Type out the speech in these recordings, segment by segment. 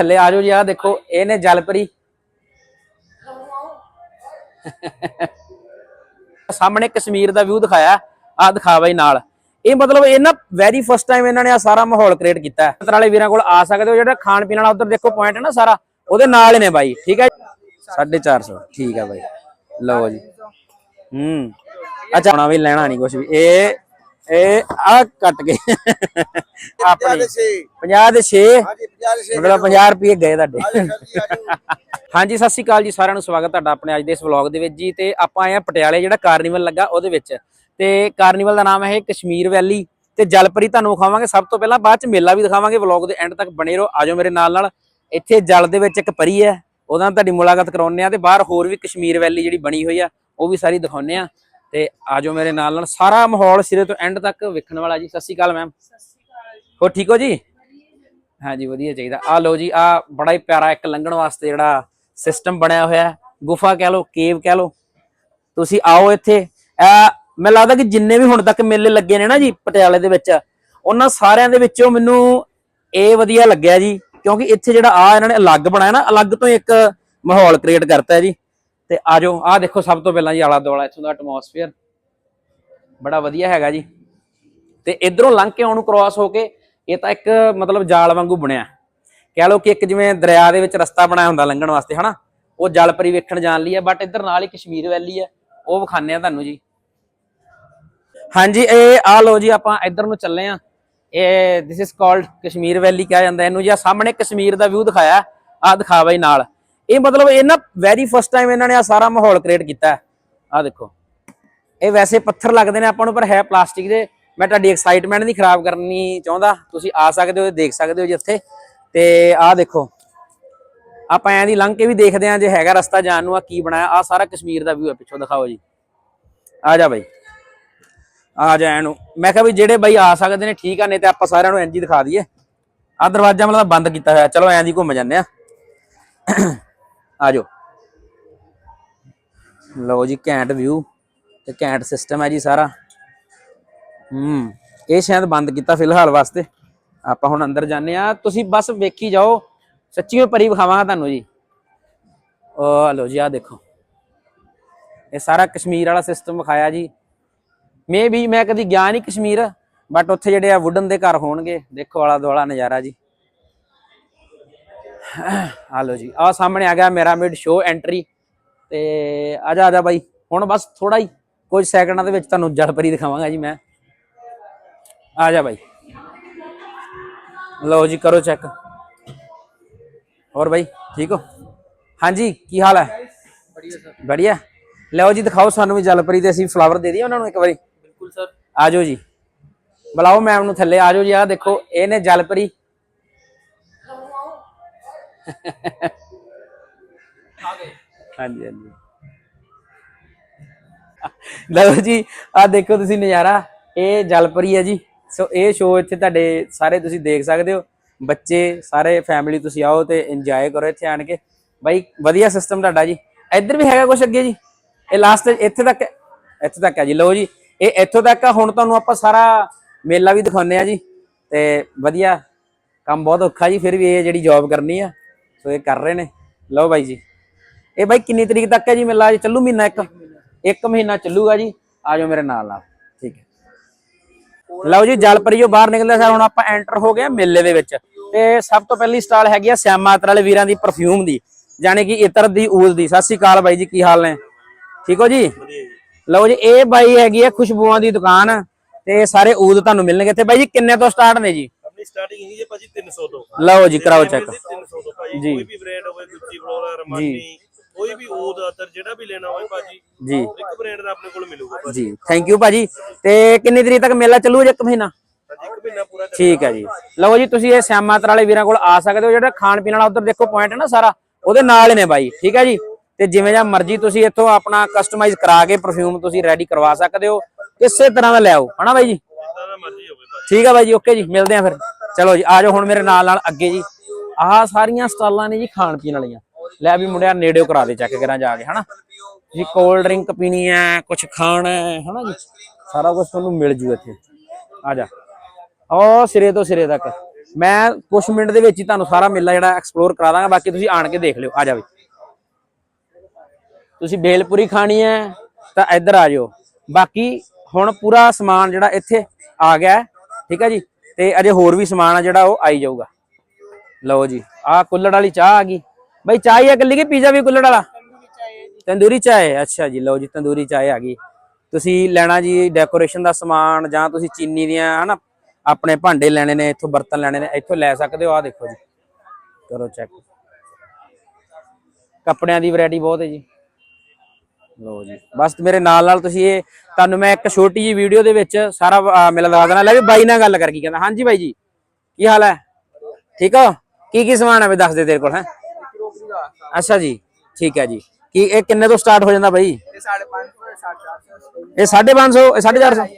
ਥੱਲੇ ਆ ਜਾਓ ਜੀ ਆ ਦੇਖੋ, ਇਹ ਨੇ ਜਲਪਰੀ। ਸਾਹਮਣੇ ਕਸ਼ਮੀਰ ਦਾ ਵਿਊ ਦਿਖਾਇਆ ਆ ਦਿਖਾ ਬਾਈ ਨਾਲ। ਇਹ ਮਤਲਬ ਇਹ ਨਾ ਵੈਰੀ ਫਸਟ ਟਾਈਮ ਇਹਨਾਂ ਨੇ ਆ ਸਾਰਾ ਮਾਹੌਲ ਕ੍ਰੀਏਟ ਕੀਤਾ ਹੈ। ਵਾਲੇ ਵੀਰਾਂ ਕੋਲ ਆ ਸਕਦੇ ਹੋ, ਜਿਹੜਾ ਖਾਣ ਪੀਣ ਵਾਲਾ ਉਧਰ ਦੇਖੋ ਪੁਆਇੰਟ ਹੈ ਨਾ ਸਾਰਾ, ਉਹਦੇ ਨਾਲ ਨੇ ਬਾਈ, ਠੀਕ ਹੈ 450 ਠੀਕ ਹੈ ਬਾਈ। ਲਓ ਜੀ। ਹੂੰ। ਅੱਛਾ, ਹੁਣ ਵੀ ਲੈਣਾ ਨਹੀਂ ਕੁਝ ਵੀ। ਇਹ ਇਹ ਆ ਕੱਟ ਕੇ ਆਪਣੀ। 50 ਦੇ 6 ਮਤਲਬ 50 ਰੁਪਏ ਗਏ ਤੁਹਾਡੇ। ਹਾਂਜੀ ਸਤਿ ਸ਼੍ਰੀ ਅਕਾਲ ਜੀ ਸਾਰਿਆਂ ਨੂੰ ਸਵਾਗਤ ਤੁਹਾਡਾ ਆਪਣੇ ਅੱਜ ਦੇ ਇਸ ਵਲੌਗ ਦੇ ਵਿੱਚ ਜੀ। ਤੇ ਆਪਾਂ ਆਏ ਆ ਪਟਿਆਲੇ ਜਿਹੜਾ ਕਾਰਨੀਵਲ ਲੱਗਾ ਉਹਦੇ ਵਿੱਚ। ਤੇ ਕਾਰਨੀਵਲ ਦਾ ਨਾਮ ਹੈ ਕਸ਼ਮੀਰ ਵੈਲੀ। ਤੇ ਜਲਪਰੀ ਤੁਹਾਨੂੰ ਵਿਖਾਵਾਂਗੇ। ਸਭ ਤੋਂ ਪਹਿਲਾਂ ਬਾਅਦ ਚ ਮੇਲਾ ਵੀ ਦਿਖਾਵਾਂਗੇ ਵਲੌਗ ਦੇ ਐਂਡ ਤੱਕ। ਬਣੇ ਰਹੋ ਆਜੋ ਮੇਰੇ ਨਾਲ ਨਾਲ। ਇੱਥੇ ਜਲ ਦੇ ਵਿੱਚ ਇੱਕ ਪਰੀ ਹੈ। ਉਹਦਾ ਤੁਹਾਡੀ ਮੁਲਾਕਾਤ ਕਰਾਉਂਦੇ ਆ ਤੇ ਬਾਹਰ ਹੋਰ ਵੀ ਕਸ਼ਮੀਰ ਵੈਲੀ ਜਿਹੜੀ ਬਣੀ ਹੋਈ ਆ ਉਹ ਵੀ ਸਾਰੀ ਦਿਖਾਉਂਦੇ ਆ ਤੇ ਆਜੋ ਮੇਰੇ ਨਾਲ ਨਾਲ। ਸਾਰਾ ਮਾਹੌਲ ਸਿਰੇ ਤੋਂ ਐਂਡ ਤੱਕ ਵੇਖਣ ਵਾਲਾ ਜੀ। ਸਤਿ ਸ਼੍ਰੀ ਅਕਾਲ ਮੈਮ ਹੋ ਠੀਕ ਹੋ ਜੀ? ਹਾਂਜੀ ਵਧੀਆ ਚਾਹੀਦਾ। ਆ ਲਓ ਜੀ ਆ ਬੜਾ ਹੀ ਪਿਆਰਾ ਇੱਕ ਲੰਘਣ ਵਾਸਤੇ ਜਿਹੜਾ ਸਿਸਟਮ ਬਣਿਆ ਹੋਇਆ ਹੈ। ਗੁਫਾ ਕਹਿ ਲਓ ਕੇਵ ਕਹਿ ਲਓ। ਤੁਸੀਂ ਆਓ ਇੱਥੇ। ਮੈਨੂੰ ਲੱਗਦਾ ਕਿ ਜਿੰਨੇ ਵੀ ਹੁਣ ਤੱਕ ਮੇਲੇ ਲੱਗੇ ਨੇ ਨਾ ਜੀ ਪਟਿਆਲੇ ਦੇ ਵਿੱਚ ਉਹਨਾਂ ਸਾਰਿਆਂ ਦੇ ਵਿੱਚੋਂ ਮੈਨੂੰ ਇਹ ਵਧੀਆ ਲੱਗਿਆ ਜੀ। ਕਿਉਂਕਿ ਇੱਥੇ ਜਿਹੜਾ ਆ ਇਹਨਾਂ ਨੇ ਅਲੱਗ ਬਣਾਇਆ ਨਾ ਅਲੱਗ ਤੋਂ ਇੱਕ ਮਾਹੌਲ ਕ੍ਰੀਏਟ ਕਰਤਾ ਹੈ ਜੀ। ਤੇ ਆਜੋ ਆਹ ਦੇਖੋ ਸਭ ਤੋਂ ਪਹਿਲਾਂ ਜੀ ਆਲਾ ਦੁਆਲਾ ਇੱਥੋਂ ਦਾ ਐਟਮੋਸਫੇਅਰ ਬੜਾ ਵਧੀਆ ਹੈਗਾ ਜੀ। ਤੇ ਇਧਰੋਂ ਲੰਘ ਕੇ ਆਉਣ ਨੂੰ ਕ੍ਰਾਸ ਹੋ ਕੇ ਇਹ ਤਾਂ ਇੱਕ ਮਤਲਬ ਜਾਲ ਵਾਂਗੂ ਬਣਿਆ। ਕਹਿ ਲਓ ਕਿ ਇੱਕ ਜਿਵੇਂ ਦਰਿਆ ਦੇ ਵਿੱਚ ਰਸਤਾ ਬਣਾਇਆ ਹੁੰਦਾ ਲੰਘਣ ਵਾਸਤੇ, ਹਨਾ? ਉਹ ਜਲ ਪਰੀ ਵੇਖਣ ਜਾਣ ਲਈ ਹੈ ਬਟ ਇੱਧਰ ਨਾਲ ਹੀ ਕਸ਼ਮੀਰ ਵੈਲੀ ਹੈ ਉਹ ਵਿਖਾਣੇ ਆ ਤੁਹਾਨੂੰ ਜੀ। ਹਾਂਜੀ, ਇਹ ਆ ਲਓ ਜੀ, ਆਪਾਂ ਇੱਧਰ ਨੂੰ ਚੱਲੇ ਆ। ਇਹ this is called Kashmir valley ਕਿਹਾ ਜਾਂਦਾ। ਇਹਨੂੰ ਜਾਂ ਸਾਹਮਣੇ ਕਸ਼ਮੀਰ ਦਾ ਵਿਊ ਦਿਖਾਇਆ। ਆ ਦਿਖਾ ਬਾਈ ਨਾਲ। ਇਹ ਮਤਲਬ ਇਹ ਨਾ ਵੈਰੀ ਫਸਟ ਟਾਈਮ ਇਹਨਾਂ ਨੇ ਆ ਸਾਰਾ ਮਾਹੌਲ ਕ੍ਰੀਏਟ ਕੀਤਾ ਆ ਦੇਖੋ। ਇਹ ਵੈਸੇ ਪੱਥਰ ਲੱਗਦੇ ਨੇ ਆਪਾਂ ਨੂੰ, ਪਰ ਹੈ ਪਲਾਸਟਿਕ ਦੇ। ਮੈਂ ਤੁਹਾਡੀ ਐਕਸਾਈਟਮੈਂਟ ਨਹੀਂ ਖਰਾਬ ਕਰਨੀ ਚਾਹੁੰਦਾ। ਤੁਸੀਂ ਆ ਸਕਦੇ ਹੋ, ਦੇਖ ਸਕਦੇ ਹੋ ਜੀ ਇੱਥੇ। ਤੇ ਆਹ ਦੇਖੋ। ਆਪਾਂ ਐਂ ਦੀ ਲੰਘ ਕੇ ਵੀ ਦੇਖਦੇ ਆਂ ਜੇ ਹੈਗਾ ਰਸਤਾ ਜਾਣ ਨੂੰ ਆ ਕੀ ਬਣਾਇਆ। ਆ ਸਾਰਾ ਕਸ਼ਮੀਰ ਦਾ ਵਿਊ ਹੈ, ਪਿੱਛੋਂ ਦਿਖਾਓ ਜੀ। ਆ ਜਾ ਬਾਈ। ਆ ਜਾ ਇਹਨੂੰ ਮੈਂ ਕਿਹਾ ਵੀ ਜਿਹੜੇ ਬਾਈ ਆ ਸਕਦੇ ਨੇ, ਠੀਕ ਆ, ਨਹੀਂ ਤੇ ਆਪਾਂ ਸਾਰਿਆਂ ਨੂੰ ਇੰਜ ਹੀ ਦਿਖਾ ਦਈਏ। ਆ ਦਰਵਾਜ਼ਾ ਮਤਲਬ ਬੰਦ ਕੀਤਾ ਹੋਇਆ। ਚਲੋ ਐਂ ਦੀ ਘੁੰਮ ਜਾਂਦੇ ਆ ਆ ਜਾਓ ਲਓ ਜੀ, ਘੈਂਟ ਵਿਊ ਤੇ ਘੈਂਟ ਸਿਸਟਮ ਹੈ ਜੀ ਸਾਰਾ। ਹੂੰ, ਇਹ ਸ਼ਾਇਦ ਬੰਦ ਕੀਤਾ ਫਿਲਹਾਲ ਵਾਸਤੇ। ਆਪਾਂ ਹੁਣ ਅੰਦਰ ਜਾਂਦੇ ਆ ਤੁਸੀਂ ਬਸ ਵੇਖੀ ਜਾਓ। ਸੱਚੀਓ ਪਰੀ ਵਿਖਾਵਾਂਗਾ ਤੁਹਾਨੂੰ ਜੀ। ਉਹ ਲਓ ਜੀ ਆ ਦੇਖੋ। ਇਹ ਸਾਰਾ ਕਸ਼ਮੀਰ ਵਾਲਾ ਸਿਸਟਮ ਵਿਖਾਇਆ ਜੀ। ਮੇ ਵੀ ਮੈਂ ਕਦੀ ਗਿਆ ਨਹੀਂ ਕਸ਼ਮੀਰ ਬਟ ਉੱਥੇ ਜਿਹੜੇ ਆ ਵੁੱਡਨ ਦੇ ਘਰ ਹੋਣਗੇ। ਦੇਖੋ ਆਲਾ ਦੁਆਲਾ ਨਜ਼ਾਰਾ ਜੀ। ਆ ਲੋ ਜੀ ਆ ਸਾਹਮਣੇ ਆ ਗਿਆ ਮੇਰਾ ਮਿਡ ਸ਼ੋ ਐਂਟਰੀ ਤੇ ਆ ਜਾ ਆ ਜਾ ਬਾਈ ਹੁਣ ਬਸ ਥੋੜਾ ਹੀ ਕੁਝ ਸੈਕਿੰਡਾਂ ਦੇ ਵਿੱਚ ਤੁਹਾਨੂੰ ਜਲਪਰੀ ਦਿਖਾਵਾਂਗਾ ਜੀ ਮੈਂ। ਆ ਜਾ ਬਾਈ। ਲਓ ਜੀ ਕਰੋ ਚੈੱਕ ਹੋਰ ਬਾਈ ਠੀਕ ਹੋ? ਹਾਂਜੀ ਕੀ ਹਾਲ ਹੈ? ਬੜੀਆ ਸਰ। ਲਓ ਜੀ ਦਿਖਾਓ ਸਾਨੂੰ ਵੀ ਜਲਪਰੀ ਤੇ ਅਸੀਂ ਫਲਾਵਰ ਦੇ ਦਈਏ ਉਹਨਾਂ ਨੂੰ ਇੱਕ ਵਾਰੀ। ਬਿਲਕੁਲ ਸਰ। ਆਜੋ ਜੀ। ਬੁਲਾਓ ਮੈਮ ਨੂੰ ਥੱਲੇ ਆਜੋ ਜੀ ਆ ਦੇਖੋ ਇਹ ਨੇ ਜਲਪਰੀ ਹਾਂਜੀ ਹਾਂਜੀ। ਲਓ ਜੀ ਆ ਦੇਖੋ ਤੁਸੀਂ ਨਜ਼ਾਰਾ, ਇਹ ਜਲਪਰੀ ਹੈ ਜੀ। ਸੋ ਇਹ ਸ਼ੋਅ ਇੱਥੇ ਤੁਹਾਡੇ ਸਾਰੇ ਤੁਸੀਂ ਦੇਖ ਸਕਦੇ ਹੋ। ਬੱਚੇ, ਸਾਰੇ ਫੈਮਿਲੀ ਤੁਸੀਂ ਆਓ ਤੇ ਇੰਜੋਏ ਕਰੋ ਇੱਥੇ ਆਣ ਕੇ। ਬਾਈ, ਵਧੀਆ ਸਿਸਟਮ ਤੁਹਾਡਾ ਜੀ। ਇੱਧਰ ਵੀ ਹੈਗਾ ਕੁਝ ਅੱਗੇ ਜੀ? ਇਹ ਲਾਸਟ ਇੱਥੇ ਤੱਕ ਇੱਥੇ ਤੱਕ ਹੈ ਜੀ। ਲਓ ਜੀ, ਇਹ ਇੱਥੋਂ ਤੱਕ ਆ। ਹੁਣ ਤੁਹਾਨੂੰ ਆਪਾਂ ਸਾਰਾ ਮੇਲਾ ਵੀ ਦਿਖਾਉਂਦੇ ਆ ਜੀ। ਤੇ ਵਧੀਆ, ਕੰਮ ਬਹੁਤ ਔਖਾ ਜੀ, ਫਿਰ ਵੀ ਇਹ ਜਿਹੜੀ ਜੌਬ ਕਰਨੀ ਆ। ਸੋ ਇਹ ਕਰ ਰਹੇ ਨੇ। ਲਓ ਬਾਈ ਜੀ। ਇਹ ਬਾਈ ਕਿੰਨੀ ਤਰੀਕ ਤੱਕ ਹੈ ਜੀ ਮੇਲਾ? ਜੀ ਚੱਲੂ ਮਹੀਨਾ ਇੱਕ? ਇੱਕ ਮਹੀਨਾ ਚੱਲੂਗਾ ਜੀ। ਆ ਜਾਓ ਮੇਰੇ ਨਾਲ ਨਾਲ। ਠੀਕ ਹੈ। ਲਓ ਜੀ ਜਲਪਰੀਓ ਬਾਹਰ ਨਿਕਲਦੇ ਸਰ ਹੁਣ ਆਪਾਂ ਐਂਟਰ ਹੋ ਗਏ ਮੇਲੇ ਦੇ ਵਿੱਚ। ਤੇ ਸਭ ਤੋਂ ਪਹਿਲੀ ਸਟਾਲ ਹੈਗੀ ਆ ਸਿਆਮਾ ਅਤਰ ਵਾਲੇ ਵੀਰਾਂ ਦੀ ਪਰਫਿਊਮ ਦੀ ਯਾਨੀ ਕਿ ਇਤਰ ਦੀ ਊਲ ਦੀ। ਸਤਿ ਸ਼੍ਰੀ ਅਕਾਲ ਬਾਈ ਜੀ ਕੀ ਹਾਲ ਨੇ? ਠੀਕ ਹੋ ਜੀ? ਲਓ ਜੀ ਇਹ ਬਾਈ ਹੈਗੀ ਆ ਖੁਸ਼ਬੂਆਂ ਦੀ ਦੁਕਾਨ ਤੇ ਸਾਰੇ ਊਦ ਤੁਹਾਨੂੰ ਮਿਲਣਗੇ। ਤੇ ਬਾਈ ਜੀ ਕਿੰਨੇ ਤੋਂ ਸਟਾਰਟ ਨੇ ਜੀ? ਆਪਣੀ ਸਟਾਰਟਿੰਗ ਹੈਗੀ ਹੈ ਭਾਜੀ 300 ਤੋਂ। ਲਓ ਜੀ ਕਰਾਓ ਚੈੱਕ 300 ਤੋਂ ਭਾਜੀ ਜੀ। ਕੋਈ ਵੀ ਬ੍ਰਾਂਡ ਹੋਵੇ ਗੁੱਚੀ ਫਲੋਰਾ ਰਮਾਨੀ ਕੋਈ ਵੀ ਊਦ ਅਤਰ ਜਿਹੜਾ ਵੀ ਲੈਣਾ ਹੋਵੇ ਭਾਜੀ ਜੀ। ਇੱਕ ਬ੍ਰਾਂਡ ਦਾ ਆਪਣੇ ਕੋਲ ਮਿਲੂਗਾ ਭਾਜੀ। ਜੀ ਥੈਂਕ ਯੂ ਭਾਜੀ। ਤੇ ਕਿੰਨੀ ਤਰੀਕ ਤੱਕ ਮੇਲਾ ਚੱਲੂ ਜੀ ਇੱਕ ਮਹੀਨਾ? ਭਾਜੀ ਇੱਕ ਮਹੀਨਾ ਪੂਰਾ ਠੀਕ ਹੈ ਜੀ। ਲਓ ਜੀ ਤੁਸੀਂ ਇਹ ਸਿਆਮਾਤਰ ਵਾਲੇ ਵੀਰਾਂ ਕੋਲ ਆ ਸਕਦੇ ਹੋ ਜਿਹੜਾ ਖਾਣ ਪੀਣ ਵਾਲਾ ਉਧਰ ਦੇਖੋ ਪੁਆਇੰਟ ਹੈ ਨਾ ਸਾਰਾ ਉਹਦੇ ਨਾਲ ਹੀ ਨੇ ਬਾਈ ਠੀਕ ਹੈ ਜੀ। ਤੇ ਜਿਵੇਂ ਜਾਂ ਮਰਜ਼ੀ ਤੁਸੀਂ ਇੱਥੋਂ ਆਪਣਾ ਕਸਟਮਾਈਜ਼ ਕਰਾ ਕੇ ਪਰਫਿਊਮ ਤੁਸੀਂ ਰੈਡੀ ਕਰਵਾ ਸਕਦੇ ਹੋ ਕਿਸੇ ਤਰ੍ਹਾਂ ਦਾ ਲੈ ਆਓ ਹਨਾ ਬਾਈ ਜੀ? ਜਿੱਦਾਂ ਦਾ ਮਰਜ਼ੀ ਹੋਵੇ ਭਾਜੀ। ਠੀਕ ਹੈ ਬਾਈ ਜੀ ਓਕੇ ਜੀ ਮਿਲਦੇ ਆ ਫਿਰ। ਚਲੋ ਜੀ ਆ ਜਾਓ ਹੁਣ ਮੇਰੇ ਨਾਲ ਨਾਲ ਅੱਗੇ ਜੀ। ਆਹ ਸਾਰੀਆਂ ਸਟਾਲਾਂ ਨੇ ਜੀ ਖਾਣ ਪੀਣ ਵਾਲੀਆਂ। ਲੈ ਵੀ ਮੁੰਡਿਆ ਨੇੜਿਓ ਕਰਾ ਦੇ, ਚੈੱਕ ਕਰਾਂ ਜਾ ਕੇ, ਹਨਾ? ਜੀ ਕੋਲਡ ਡਰਿੰਕ ਪੀਣੀ ਹੈ ਕੁਝ ਖਾਣਾ ਹੈ ਹਨਾ ਜੀ? ਸਾਰਾ ਕੁਝ ਤੁਹਾਨੂੰ ਮਿਲ ਜੂ ਇੱਥੇ। ਆ ਜਾ। ਉਹ ਸਿਰੇ ਤੋਂ ਸਿਰੇ ਤੱਕ। ਮੈਂ ਕੁਝ ਮਿੰਟ ਦੇ ਵਿੱਚ ਹੀ ਤੁਹਾਨੂੰ ਸਾਰਾ ਮੇਲਾ ਜਿਹੜਾ ਐਕਸਪਲੋਰ ਕਰਾ ਦਾਂਗਾ, ਬਾਕੀ ਤੁਸੀਂ ਆਣ ਕੇ ਦੇਖ ਲਿਓ। ਆ ਜਾਵੇ ਤੁਸੀਂ ਬੇਲਪੂਰੀ ਖਾਣੀ ਹੈ ਤਾਂ ਇੱਧਰ ਆ ਜਾਓ। ਬਾਕੀ ਹੁਣ ਪੂਰਾ ਸਮਾਨ ਜਿਹੜਾ ਇੱਥੇ ਆ ਗਿਆ, ਠੀਕ ਹੈ ਜੀ? ਤੇ ਅਜੇ ਹੋਰ ਵੀ ਸਮਾਨ ਆ ਜਿਹੜਾ ਉਹ ਆਈ ਜਾਊਗਾ। ਲਓ ਜੀ ਆਹ ਕੁੱਲੜ ਵਾਲੀ ਚਾਹ ਆ ਗਈ। ਬਈ ਚਾਹ ਹੀ ਆ ਇਕੱਲੀ ਕਿ ਪੀਜ਼ਾ ਵੀ ਕੁੱਲੜ ਵਾਲਾ? ਤੰਦੂਰੀ ਚਾਹ ਹੈ ਅੱਛਾ ਜੀ ਲਓ ਜੀ ਤੰਦੂਰੀ ਚਾਹ ਆ ਗਈ। ਤੁਸੀਂ ਲੈਣਾ ਜੀ ਡੈਕੋਰੇਸ਼ਨ ਦਾ ਸਮਾਨ ਜਾਂ ਤੁਸੀਂ ਚੀਨੀ ਦੀਆਂ ਹਨਾ ਆਪਣੇ ਭਾਂਡੇ ਲੈਣੇ ਨੇ ਇੱਥੋਂ ਬਰਤਨ ਲੈਣੇ ਨੇ ਇੱਥੋਂ ਲੈ ਸਕਦੇ ਹੋ ਆਹ ਦੇਖੋ ਜੀ। ਕਰੋ ਚੈੱਕ ਕੱਪੜਿਆਂ ਦੀ ਵੈਰਾਈਟੀ ਬਹੁਤ ਹੈ ਜੀ। ਲੋ ਜੀ ਬਸ ਮੇਰੇ ਨਾਲ ਨਾਲ ਤੁਸੀਂ ਇਹ ਤੁਹਾਨੂੰ ਮੈਂ ਇੱਕ ਛੋਟੀ ਜੀ ਵੀਡੀਓ ਦੇ ਵਿੱਚ ਸਾਰਾ ਮੇਲਾ ਲਗਾ ਦੇਣਾ। ਲੈ ਵੀ ਬਾਈ ਨਾਲ ਗੱਲ ਕਰ ਕੀ ਕਹਿੰਦਾ? ਹਾਂਜੀ ਬਾਈ ਜੀ ਕੀ ਹਾਲ ਹੈ? ਠੀਕ ਹੋ? ਕੀ ਕੀ ਸਮਾਨ ਹੈ ਵੀ ਦੱਸ ਦੇ ਤੇਰੇ ਕੋਲ, ਹੈ? ਅੱਛਾ ਜੀ, ਠੀਕ ਹੈ ਜੀ। ਕੀ ਇਹ ਕਿੰਨੇ ਤੋਂ ਸਟਾਰਟ ਹੋ ਜਾਂਦਾ ਬਾਈ? ਇਹ 550 ਇਹ 550 ਇਹ 450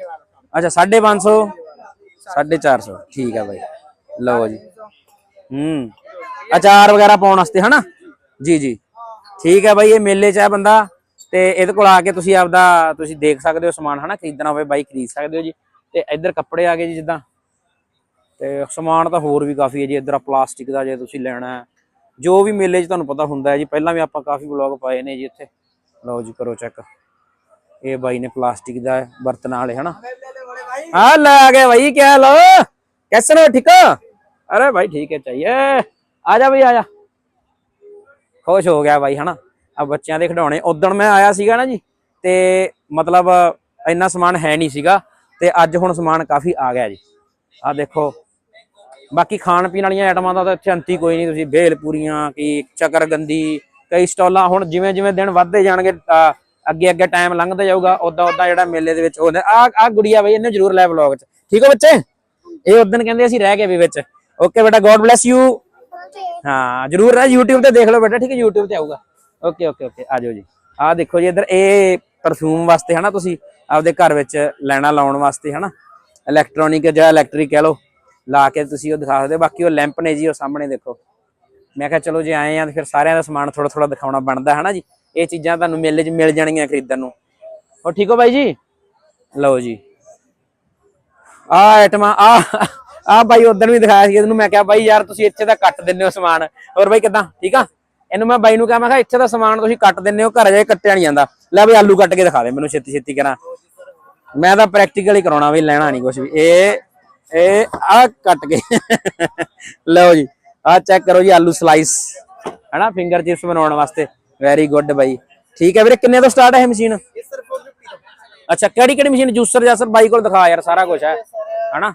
ਅੱਛਾ 550 450 ਠੀਕ ਹੈ ਬਾਈ। ਲਓ ਜੀ। ਹੂੰ। ਅਚਾਰ ਵਗੈਰਾ ਪਾਉਣ ਵਾਸਤੇ, ਹਨਾ? ਜੀ ਜੀ। ਠੀਕ ਹੈ ਬਾਈ, ਇਹ ਮੇਲੇ 'ਚ ਆ ਬੰਦਾ। ਤੇ ਇਹਦੇ ਕੋਲ ਆ ਕੇ ਤੁਸੀਂ ਆਪਦਾ, ਤੁਸੀਂ ਦੇਖ ਸਕਦੇ ਹੋ ਸਮਾਨ, ਹਨਾ? ਖਰੀਦਣਾ ਹੋਵੇ, ਬਾਈ ਖਰੀਦ ਸਕਦੇ ਹੋ ਜੀ। ਤੇ ਇੱਧਰ ਕੱਪੜੇ ਆ ਗਏ ਜੀ, ਜਿੱਦਾਂ। ਤੇ ਸਮਾਨ ਤਾਂ ਹੋਰ ਵੀ ਕਾਫੀ ਹੈ ਜੀ ਇੱਧਰ ਪਲਾਸਟਿਕ ਦਾ ਜੇ ਤੁਸੀਂ ਲੈਣਾ ਹੈ ਜੋ ਵੀ ਮੇਲੇ 'ਚ ਤੁਹਾਨੂੰ ਪਤਾ ਹੁੰਦਾ ਹੈ ਜੀ ਪਹਿਲਾਂ ਵੀ ਆਪਾਂ ਕਾਫੀ ਵਲੌਗ ਪਾਏ ਨੇ ਜੀ ਇੱਥੇ ਲਓ ਜੀ ਕਰੋ ਚੈੱਕ ਇਹ ਬਾਈ ਨੇ ਪਲਾਸਟਿਕ ਦਾ ਬਰਤਨਾਂ ਵਾਲੇ ਹਨਾ हाँ ले आ गए भाई क्या लो कैसे हो ठीक हो अरे भाई ठीक है चाहिए आ जा भाई आ जा ਖੁਸ਼ ਹੋ ਗਿਆ ਬਾਈ ਹਨਾ ਆ ਬੱਚਿਆਂ ਦੇ ਖਿਡੌਣੇ ਉਦੋਂ ਮੈਂ ਆਇਆ ਸੀਗਾ ਨਾ ਜੀ ਤੇ ਮਤਲਬ ਇੰਨਾ ਸਮਾਨ ਹੈ ਨਹੀਂ ਸੀਗਾ ਤੇ ਅੱਜ ਹੁਣ ਸਮਾਨ ਕਾਫੀ ਆ ਗਿਆ ਜੀ ਆ ਦੇਖੋ ਬਾਕੀ ਖਾਣ ਪੀਣ ਵਾਲੀਆਂ ਆਈਟਮਾਂ ਦਾ ਤਾਂ ਇੱਥੇ ਅੰਤੀ ਕੋਈ ਨਹੀਂ। ਤੁਸੀਂ ਭੇਲ ਪੂਰੀਆਂ, ਕੀ ਚੱਕਰਗੰਦੀ, ਕਈ ਸਟਾਲਾਂ ਹੁਣ ਜਿਵੇਂ ਜਿਵੇਂ ਦਿਨ ਵੱਧਦੇ ਜਾਣਗੇ ਅੱਗੇ ਅੱਗੇ ਟਾਈਮ ਲੰਘਦਾ ਜਾਊਗਾ ਉਦਾਂ ਉਦਾਂ ਜਿਹੜਾ ਮੇਲੇ ਦੇ ਵਿੱਚ ਉਹ ਆ ਆ ਗੁੜੀਆ ਬਈ ਇਹਨੇ ਜ਼ਰੂਰ ਲੈ ਵਲੌਗ 'ਚ। ਠੀਕ ਹੋ ਬੱਚੇ? ਇਹ ਉਦੋਂ ਕਹਿੰਦੇ ਅਸੀਂ ਰਹਿ ਗਏ ਵੀ ਵਿੱਚ। ਓਕੇ ਬੇਟਾ ਗੋਡ ਬlesਸ ਯੂ ਹਾਂ, ਜਰੂਰ ਨਾ YouTube ਤੇ ਦੇਖ ਲਓ ਬੇਟਾ, ਠੀਕ ਹੈ, YouTube ਤੇ ਆਊਗਾ। ਓਕੇ ਓਕੇ ਓਕੇ ਆ ਜਾਓ ਜੀ। ਆਹ ਦੇਖੋ ਜੀ ਇੱਧਰ, ਇਹ ਪਰਫਿਊਮ ਵਾਸਤੇ ਹਨਾ ਤੁਸੀਂ ਆਪਦੇ ਘਰ ਵਿੱਚ ਲੈਣਾ ਲਾਉਣ ਵਾਸਤੇ ਹਨਾ। ਇਲੈਕਟ੍ਰੋਨਿਕ ਜਾਂ ਇਲੈਕਟ੍ਰਿਕ ਕਹਿ ਲਓ। ਲਾ ਕੇ ਤੁਸੀਂ ਉਹ ਦਿਖਾ ਸਕਦੇ ਹੋ। ਬਾਕੀ ਉਹ ਲੈਂਪ ਨੇ ਜੀ, ਉਹ ਸਾਹਮਣੇ ਦੇਖੋ। ਮੈਂ ਕਿਹਾ ਚਲੋ ਜੇ ਆਏ ਆ ਤੇ ਫਿਰ ਸਾਰਿਆਂ ਦਾ ਸਮਾਨ ਥੋੜਾ ਥੋੜਾ ਦਿਖਾਉਣਾ ਬਣਦਾ ਹੈ ਨਾ ਜੀ? ਇਹ ਚੀਜ਼ਾਂ ਤੁਹਾਨੂੰ ਮੇਲੇ 'ਚ ਮਿਲ ਜਾਣਗੀਆਂ ਖਰੀਦਣ ਨੂੰ। ਹੋ ਠੀਕ ਹੋ ਬਾਈ ਜੀ? ਲਓ ਜੀ। ਆ ਆਈਟਮਾਂ ਆ ਆ ਬਾਈ ਉਦੋਂ ਵੀ ਦਿਖਾਇਆ ਸੀ ਇਹਨੂੰ। ਮੈਂ ਕਿਹਾ ਬਾਈ ਯਾਰ ਤੁਸੀਂ ਇੱਥੇ ਦਾ ਕੱਟ ਦਿੰਦੇ ਹੋ ਸਮਾਨ। ਹੋਰ ਬਾਈ ਕਿਦਾਂ? ਠੀਕ ਆ? ਇਹਨੂੰ ਮੈਂ ਬਾਈ ਨੂੰ ਕਿਹਾ, ਮੈਂ ਕਿਹਾ ਇੱਥੇ ਦਾ ਸਮਾਨ ਤੁਸੀਂ ਕੱਟ ਦਿੰਦੇ ਹੋ, ਘਰ ਜਾ ਕੱਟਿਆ ਨਹੀਂ ਜਾਂਦਾ। ਲੈ ਬਈ ਆਲੂ ਕੱਟ ਕੇ ਦਿਖਾ ਦੇ ਮੈਨੂੰ, ਛੇਤੀ ਛੇਤੀ ਕਰਾਂ। ਮੈਂ ਤਾਂ ਪ੍ਰੈਕਟੀਕਲੀ ਕਰਾਉਣਾ ਵੀ ਲੈਣਾ ਨਹੀਂ ਕੁਝ ਵੀ। ਇਹ ਇਹ ਆ ਕੱਟ ਕੇ। ਲਓ ਜੀ ਆ ਚੈੱਕ ਕਰੋ ਜੀ ਆਲੂ ਸਲਾਈਸ ਹਨਾ ਫਿੰਗਰ ਚਿਪਸ ਬਣਾਉਣ ਵਾਸਤੇ। ਵੈਰੀ ਗੁੱਡ ਬਾਈ। ਠੀਕ ਹੈ ਵੀਰੇ ਕਿੰਨੇ ਤੋਂ ਸਟਾਰਟ ਹੈ ਇਹ ਮਸ਼ੀਨ ਅੱਛਾ ਕਿਹੜੀ ਕਿਹੜੀ ਮਸ਼ੀਨ ਜੂਸਰ ਜਾਸਰ ਬਾਈ ਕੋਲ ਦਿਖਾ ਯਾਰ ਸਾਰਾ ਕੁਝ ਹੈ। ਹਨਾ?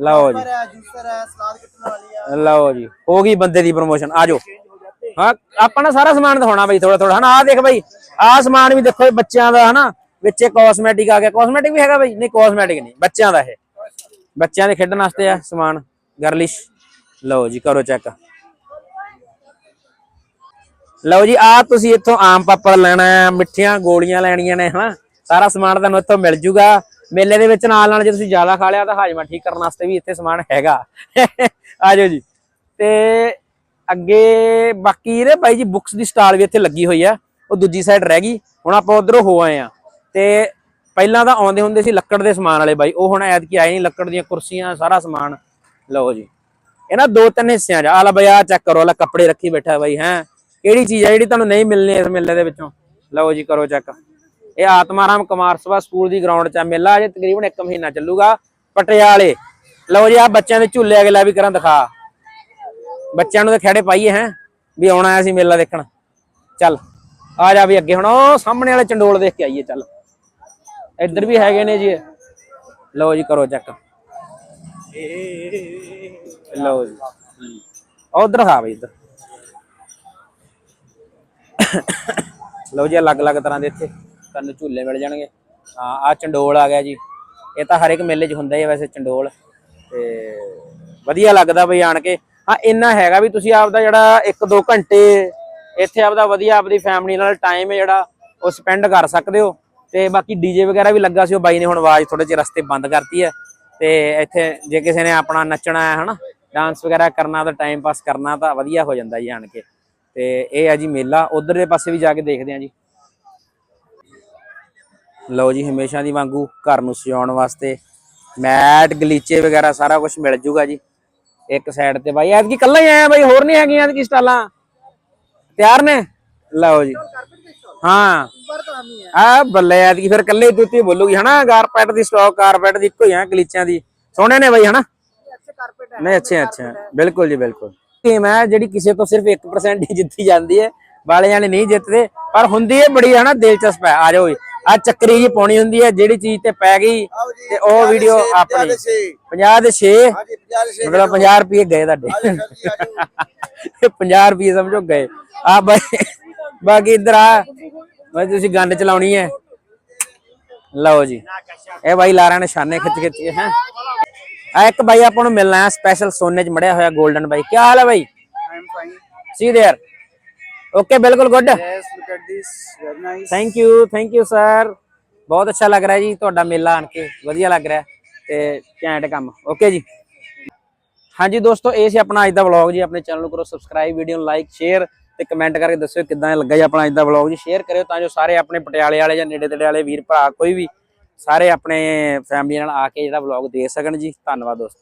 ਲਓ ਜੀ। ਜੂਸਰ ਹੈ ਸਲਾਦ ਕੱਟਣ ਵਾਲੀ ਆ। ਲਓ ਜੀ ਹੋ ਗਈ ਬੰਦੇ ਦੀ ਪ੍ਰੋਮੋਸ਼ਨ ਆ ਜਾਓ। ਹਾਂ ਆਪਾਂ ਨਾ ਸਾਰਾ ਸਮਾਨ ਦਿਖਾਉਣਾ ਬਈ ਥੋੜਾ ਥੋੜਾ ਹਨਾ ਆ ਦੇਖ ਬਈ ਆ ਸਮਾਨ ਵੀ ਦੇਖੋ ਬੱਚਿਆਂ ਦਾ ਹਨਾ। ਵਿੱਚੇ ਕਾਸਮੈਟਿਕ ਆ ਗਿਆ। ਕਾਸਮੈਟਿਕ ਵੀ ਹੈਗਾ ਬਈ? ਨਹੀਂ ਕਾਸਮੈਟਿਕ ਨਹੀਂ ਬੱਚਿਆਂ ਦਾ ਇਹ। ਬੱਚਿਆਂ ਦੇ ਖੇਡਣ ਵਾਸਤੇ ਆ ਸਮਾਨ ਗਰਲਿਸ਼ ਲਓ ਜੀ, ਕਰੋ ਚੈੱਕ ਲਓ ਜੀ ਆ ਤੁਸੀਂ ਇੱਥੋਂ ਆਮ ਪਾਪੜ ਲੈਣਾ ਹੈ, ਮਿੱਠੀਆਂ ਗੋਲੀਆਂ ਲੈਣੀਆਂ ਨੇ, ਹਨਾ? ਸਾਰਾ ਸਮਾਨ ਤੁਹਾਨੂੰ ਇੱਥੋਂ ਮਿਲ ਜੂਗਾ। ਮੇਲੇ ਦੇ ਵਿੱਚ ਨਾਲ ਨਾਲ ਜੇ ਤੁਸੀਂ ਜ਼ਿਆਦਾ ਖਾ ਲਿਆ ਤਾਂ ਹਾਜਮਾ ਠੀਕ ਕਰਨ ਵਾਸਤੇ ਵੀ ਇੱਥੇ ਸਮਾਨ ਹੈਗਾ। ਆ ਜਾਓ ਜੀ। ਤੇ ਅੱਗੇ ਬਾਕੀ ਇਹਦੇ ਬਾਈ ਜੀ ਬੁక్స్ ਦੀ ਸਟਾਲ ਵੀ ਇੱਥੇ ਲੱਗੀ ਹੋਈ ਆ। ਉਹ ਦੂਜੀ ਸਾਈਡ ਰਹਿ ਗਈ। ਹੁਣ ਆਪਾਂ ਉਧਰੋਂ ਹੋ ਆਏ ਆ। ਤੇ ਪਹਿਲਾਂ ਤਾਂ ਆਉਂਦੇ ਹੁੰਦੇ ਸੀ ਲੱਕੜ ਦੇ ਸਮਾਨ ਵਾਲੇ ਬਾਈ, ਉਹ ਹੁਣ ਐਤਕੀ ਆਏ ਨਹੀਂ ਲੱਕੜ ਦੀਆਂ ਕੁਰਸੀਆਂ, ਸਾਰਾ ਸਮਾਨ। ਲਓ ਜੀ। ਇਹਨਾਂ ਦੋ ਤਿੰਨ ਹਿੱਸਿਆਂ ਚ ਆਲਾ ਬਈ ਆ ਚੈੱਕ ਕਰੋ ਆਲਾ ਕੱਪੜੇ ਰੱਖੀ ਬੈਠਾ ਬਾਈ, ਹੈ। ਕਿਹੜੀ ਚੀਜ਼ ਆ ਜਿਹੜੀ ਤੁਹਾਨੂੰ ਨਹੀਂ ਮਿਲਣੀ ਇਸ ਮੇਲੇ ਦੇ ਵਿੱਚੋਂ? ਲਓ ਜੀ, ਕਰੋ ਚੈੱਕ ਇਹ ਆਤਮਾਰਾਮ ਕੁਮਾਰ ਸਭਾ ਸਕੂਲ ਦੀ ਗਰਾਊਂਡ 'ਚ ਮੇਲਾ, ਅਜੇ ਤਕਰੀਬਨ 1 ਮਹੀਨਾ ਚੱਲੂਗਾ। ਪਟਿਆਲੇ। ਲਓ ਜੀ ਆ ਬੱਚਿਆਂ ਦੇ ਝੂਲੇ ਅਗਲਾ ਵੀ ਕਰਾਂ ਦਿਖਾ। ਬੱਚਿਆਂ ਨੂੰ ਤਾਂ ਖੇੜੇ ਪਾਈਏ, ਹੈ, ਵੀ ਆਉਣਾ ਆਇਆ ਸੀ ਮੇਲਾ ਦੇਖਣ। ਚੱਲ, ਆ ਜਾ ਵੀ ਅੱਗੇ ਹੁਣ, ਉਹ ਸਾਹਮਣੇ ਵਾਲੇ ਚੰਡੋਲ ਦੇਖ ਕੇ ਆਈਏ, ਚੱਲ। ਇੱਧਰ ਵੀ ਹੈਗੇ ਨੇ ਜੀ। ਲਓ ਜੀ, ਕਰੋ ਚੈੱਕ ਲਓ ਜੀ। ਉਧਰ ਹਾਂ ਬਈ ਇੱਧਰ। ਲਓ ਜੀ ਅਲੱਗ-ਅਲੱਗ ਤਰ੍ਹਾਂ ਦੇ ਇੱਥੇ। ਤੁਹਾਨੂੰ ਝੂਲੇ ਮਿਲ ਜਾਣਗੇ। ਹਾਂ ਆ ਚੰਡੋਲ ਆ ਗਿਆ ਜੀ। ਇਹ ਤਾਂ ਹਰ ਇੱਕ ਮੇਲੇ 'ਚ ਹੁੰਦਾ ਹੀ ਹੈ ਵੈਸੇ ਚੰਡੋਲ। ਤੇ ਵਧੀਆ ਲੱਗਦਾ ਬਈ ਆਣ ਕੇ। ਹਾਂ, ਇੰਨਾ ਹੈਗਾ ਵੀ ਤੁਸੀਂ ਆਪਦਾ ਜਿਹੜਾ 1-2 ਘੰਟੇ ਇੱਥੇ ਆਪਦਾ ਵਧੀਆ ਆਪਦੀ ਫੈਮਿਲੀ ਨਾਲ ਟਾਈਮ ਹੈ ਜਿਹੜਾ ਉਹ ਸਪੈਂਡ ਕਰ ਸਕਦੇ ਹੋ। ਤੇ ਬਾਕੀ ਡੀਜੇ ਵਗੈਰਾ ਵੀ ਲੱਗਾ ਸੀ, ਉਹ ਬਾਈ ਨੇ ਹੁਣ ਆਵਾਜ਼ ਥੋੜੇ ਜਿਹੇ ਰਸਤੇ ਬੰਦ ਕਰਤੀ ਹੈ। ਤੇ ਇੱਥੇ ਜੇ ਕਿਸੇ ਨੇ ਆਪਣਾ ਨੱਚਣਾ ਹੈ, ਹਨਾ ਡਾਂਸ ਵਗੈਰਾ ਕਰਨਾ ਤਾਂ ਟਾਈਮ ਪਾਸ ਕਰਨਾ ਤਾਂ ਵਧੀਆ ਹੋ ਜਾਂਦਾ ਜੀ ਆਣ ਕੇ। ਤੇ ਇਹ ਹੈ ਜੀ ਮੇਲਾ ਉਧਰ ਦੇ ਪਾਸੇ ਵੀ ਜਾ ਕੇ ਦੇਖਦੇ ਹਾਂ ਜੀ। ਲਓ ਜੀ, ਹਮੇਸ਼ਾ ਦੀ ਵਾਂਗੂ ਘਰ ਨੂੰ ਸਜਾਉਣ ਵਾਸਤੇ ਮੈਟ, ਗਲੀਚੇ ਵਗੈਰਾ ਸਾਰਾ ਕੁਝ ਮਿਲ ਜੂਗਾ ਜੀ। ਇੱਕ ਸਾਈਡ ਤੇ ਬਾਈ, ਐਤਕੀ ਕੱਲਾ ਹੀ ਆਇਆ ਬਾਈ, ਹੋਰ ਨਹੀਂ ਹੈਗੀਆਂ ਐਤਕੀ ਸਟਾਲਾਂ। ਤਿਆਰ ਨੇ? ਲਓ ਜੀ। ਹਾਂ। ਪਰ ਤਾਂ ਆਮੀ ਹੈ। ਆ ਬੱਲੇ ਐਤਕੀ ਫਿਰ ਕੱਲੇ ਤੂਤੀ ਬੋਲੂਗੀ ਹਨਾ? ਕਾਰਪੈਟ ਦੀ ਸਟਾਕ ਕਾਰਪੈਟ ਦੀ ਇੱਕੋ ਹੀ ਆ ਕਲੀਚਿਆਂ ਦੀ। ਸੋਹਣੇ ਨੇ ਬਾਈ ਹਨਾ? ਅੱਛੇ ਕਾਰਪੇਟ ਹੈ ਨਹੀਂ ਅੱਛੇ ਅੱਛੇ। ਬਿਲਕੁਲ ਜੀ ਬਿਲਕੁਲ। ਟੀਮ ਹੈ ਜਿਹੜੀ ਕਿਸੇ ਤੋਂ ਸਿਰਫ 1% ਹੀ ਜਿੱਤੀ ਜਾਂਦੀ ਹੈ। ਵਾਲੇ ਜਾਣੇ ਨਹੀਂ ਜਿੱਤਦੇ ਪਰ ਹੁੰਦੀ ਹੈ ਬੜੀ ਹਨਾ? ਦਿਲਚਸਪ ਹੈ। ਆ ਜਾਓ ਆ ਚੱਕਰੀ ਜੀ ਪਾਉਣੀ ਹੁੰਦੀ ਹੈ ਜਿਹੜੀ ਚੀਜ਼ ਤੇ ਪੈ ਗਈ ਤੇ ਉਹ ਵੀਡੀਓ ਆਪਣੀ। 50 ਦੇ 6 ਹਾਂਜੀ 50 ਸੇ ਮਤਲਬ 50 ਰੁਪਏ ਗਏ ਤੁਹਾਡੇ। 50 ਰੁਪਏ ਸਮਝੋ ਗਏ। ਆ ਬਾਈ ਬਾਕੀ ਇਧਰ ਆ। ਮੈਂ ਤੁਸੀਂ ਗੰਡ ਚਲਾਉਣੀ ਹੈ ਲਓ ਜੀ। ਇਹ ਬਾਈ ਲਾਰਾ ਨਿਸ਼ਾਨੇ ਖਿੱਚ ਖਿੱਚ ਕੇ ਹੈ। ਆ ਇੱਕ ਬਾਈ ਆਪਾਂ ਨੂੰ ਮਿਲਣਾ ਹੈ ਸਪੈਸ਼ਲ ਸੋਨੇ 'ਚ ਮੜਿਆ ਹੋਇਆ 골ਡਨ ਬਾਈ। ਕੀ ਹਾਲ ਹੈ ਬਾਈ? ਸੀ देयर ओके बिल्कुल good thank you thank you sir ਬਹੁਤ ਅੱਛਾ ਲੱਗ ਰਿਹਾ ਜੀ ਤੁਹਾਡਾ ਮੇਲਾ ਆਣ ਕੇ। ਵਧੀਆ ਲੱਗ ਰਿਹਾ ਤੇ ਘੈਂਟ ਕੰਮ। ਓਕੇ ਜੀ। ਹਾਂਜੀ ਦੋਸਤੋ ਇਹ ਸੀ ਆਪਣਾ ਅੱਜ ਦਾ ਵਲੌਗ ਜੀ। ਆਪਣੇ ਚੈਨਲ ਨੂੰ ਕਰੋ ਸਬਸਕ੍ਰਾਈਬ ਵੀਡੀਓ ਨੂੰ ਲਾਈਕ ਸ਼ੇਅਰ ਤੇ ਕਮੈਂਟ ਕਰਕੇ ਦੱਸਿਓ ਕਿੱਦਾਂ ਲੱਗਾ ਜੀ ਆਪਣਾ ਅੱਜ ਦਾ ਵਲੌਗ ਜੀ। ਸ਼ੇਅਰ ਕਰਿਓ ਤਾਂ ਜੋ ਸਾਰੇ ਆਪਣੇ ਪਟਿਆਲੇ ਵਾਲੇ ਜਾਂ ਨੇੜੇ ਤੇੜੇ ਵਾਲੇ ਵੀਰ ਭਰਾ ਕੋਈ ਵੀ ਸਾਰੇ ਆਪਣੇ ਫੈਮਿਲੀ ਨਾਲ ਆ ਕੇ ਜਿਹੜਾ ਵਲੌਗ ਦੇਖ ਸਕਣ ਜੀ। ਧੰਨਵਾਦ ਦੋਸਤੋ।